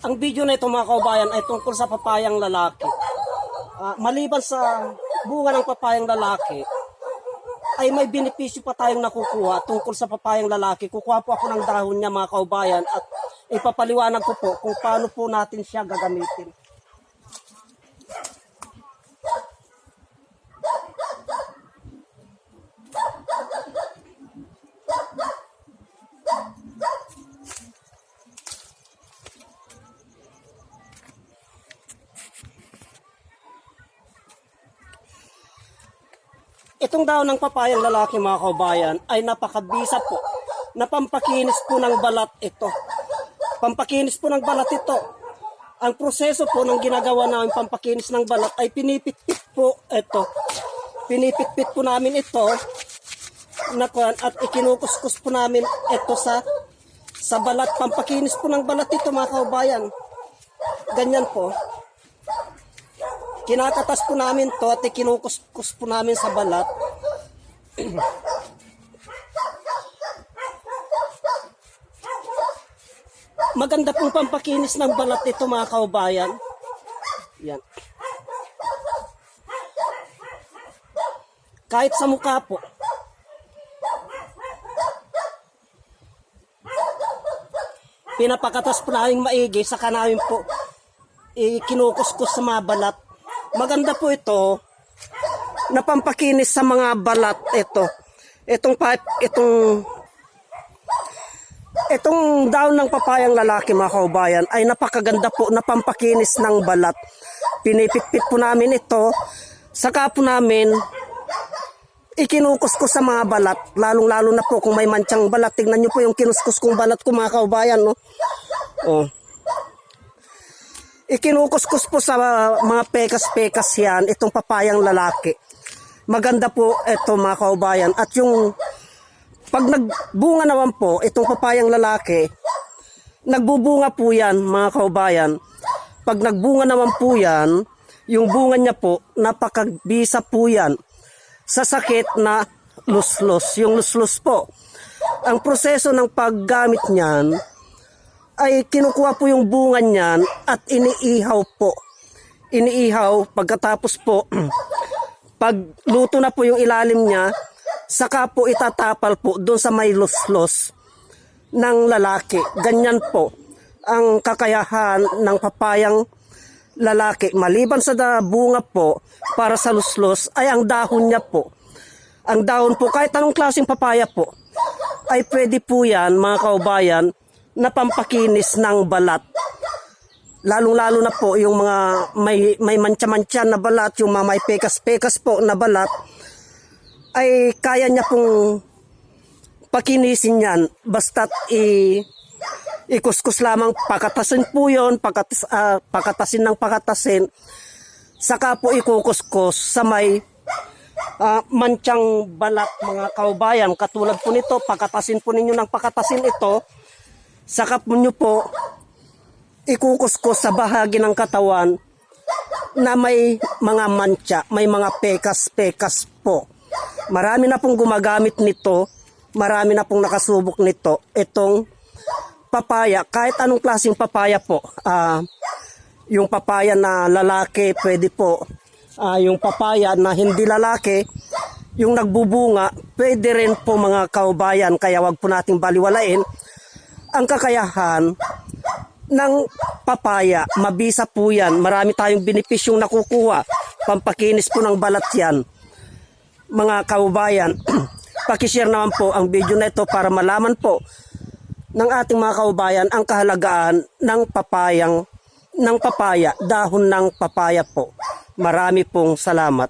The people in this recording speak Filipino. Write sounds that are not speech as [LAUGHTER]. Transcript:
Ang video na ito mga kaubayan ay tungkol sa papayang lalaki. Ah, maliban sa bunga ng papayang lalaki, ay may benepisyo pa tayong nakukuha tungkol sa papayang lalaki. Kukuha po ako ng dahon niya mga kaubayan at ipapaliwanag ko po kung paano po natin siya gagamitin. Itong daw ng papayang lalaki mga kaubayan ay napakabisa po. Napampakinis po ng balat ito. Pampakinis po ng balat ito. Ang proseso po ng ginagawa namin pampakinis ng balat ay pinipitpit po ito. Pinipitpit po namin ito na kuwan, at ikinukuskus po namin ito sa sa balat. Pampakinis po ng balat ito mga kaubayan. Ganyan po. Kinakatas po namin to at ikinukuskus po namin sa balat. Maganda pong pampakinis ng balat ito mga kaubayan. Yan. Kahit sa mukha po. Pinapakatas po namin maigi, saka namin po ikinukuskus sa mga balat. Maganda po ito na pampakinis sa mga balat ito. Itong pipe, itong itong daon ng papayang lalaki mga kaubayan ay napakaganda po na pampakinis ng balat. Pinipitpit po namin ito. Saka po namin ikinukuskus sa mga balat. Lalong lalo na po kung may manchang balat. Tingnan nyo po yung kinuskus kong balat ko mga kaubayan. No? Oh ikinukuskus po sa mga pekas-pekas yan, itong papayang lalaki. Maganda po ito mga kaubayan. At yung pag nagbunga naman po, itong papayang lalaki, nagbubunga po yan mga kaubayan. Pag nagbunga naman po yan, yung bunga niya po, napakabisa po yan sa sakit na luslos. Yung luslos po. Ang proseso ng paggamit niyan, ay kinukuha po yung bunga niyan at iniihaw po. Iniihaw pagkatapos po [CLEARS THROAT] pag luto na po yung ilalim niya saka po itatapal po doon sa may luslos ng lalaki. Ganyan po ang kakayahan ng papayang lalaki. Maliban sa bunga po para sa luslos ay ang dahon niya po. Ang dahon po kahit anong klaseng papaya po ay pwede po yan mga kaubayan na pampakinis ng balat. Lalong-lalo na po yung mga may, may mantsa-mantsa na balat, yung mga may pekas-pekas po na balat, ay kaya niya pong pakinisin yan. Basta't i, ikuskus lamang pakatasin po yun, pakatas, ah, pakatasin ng pakatasin, saka po ikukuskus sa may ah, manchang balat mga kaubayan. Katulad po nito, pakatasin po ninyo ng pakatasin ito, saka po nyo po ikukuskus sa bahagi ng katawan na may mga mancha, may mga pekas-pekas po. Marami na pong gumagamit nito, marami na pong nakasubok nito. Itong papaya, kahit anong klaseng papaya po. ah yung papaya na lalaki, pwede po. Ah, yung papaya na hindi lalaki, yung nagbubunga, pwede rin po mga kaubayan. Kaya wag po nating baliwalain ang kakayahan ng papaya. Mabisa po yan. Marami tayong benepisyong nakukuha. Pampakinis po ng balat yan. Mga kaubayan, [CLEARS THROAT] pakishare naman po ang video na ito para malaman po ng ating mga kaubayan ang kahalagaan ng papayang ng papaya, dahon ng papaya po. Marami pong salamat.